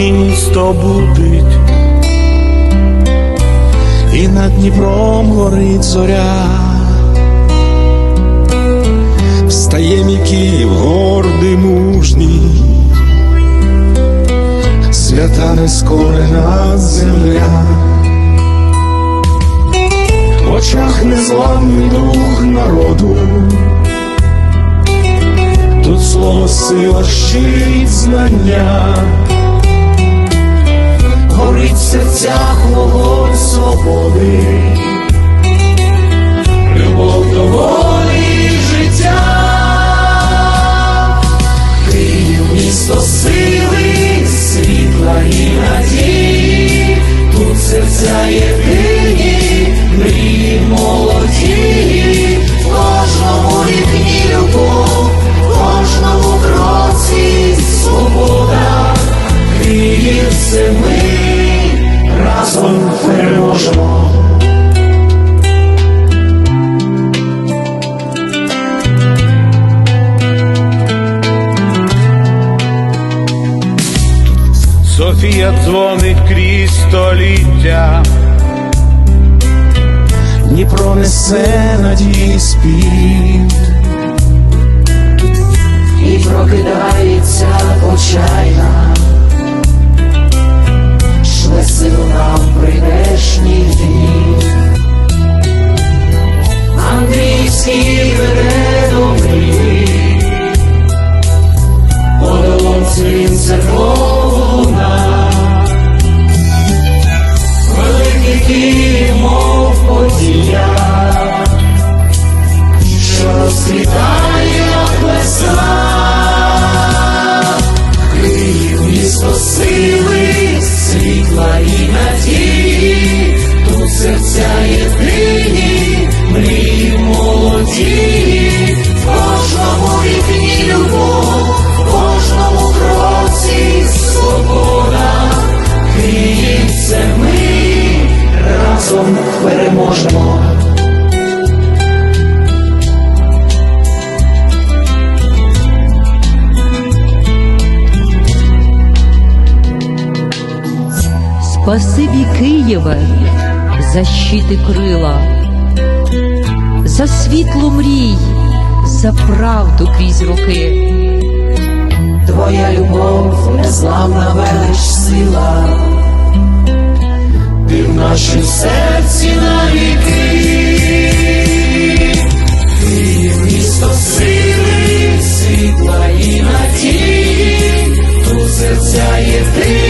місто будить, і над Дніпром горить зоря, встає мій Київ гордий мужній, свята нескорена земля. В очах незламний дух народу, тут слово сила щить знання, серцях вогонь свободи, Софія дзвонить крізь століття, Дніпро несе надії спів, і прокидається почайна, Київ, мов подія, що розквітає плеса. Київ місто сили, світла і надії, тут серця єдині, Спасибі Києве, за щити крила, за світло мрій, за правду крізь роки. Твоя любов, незламна велич сила, ти в нашім серці навіки, Київ місто сили, світла і надії, тут серця єдині,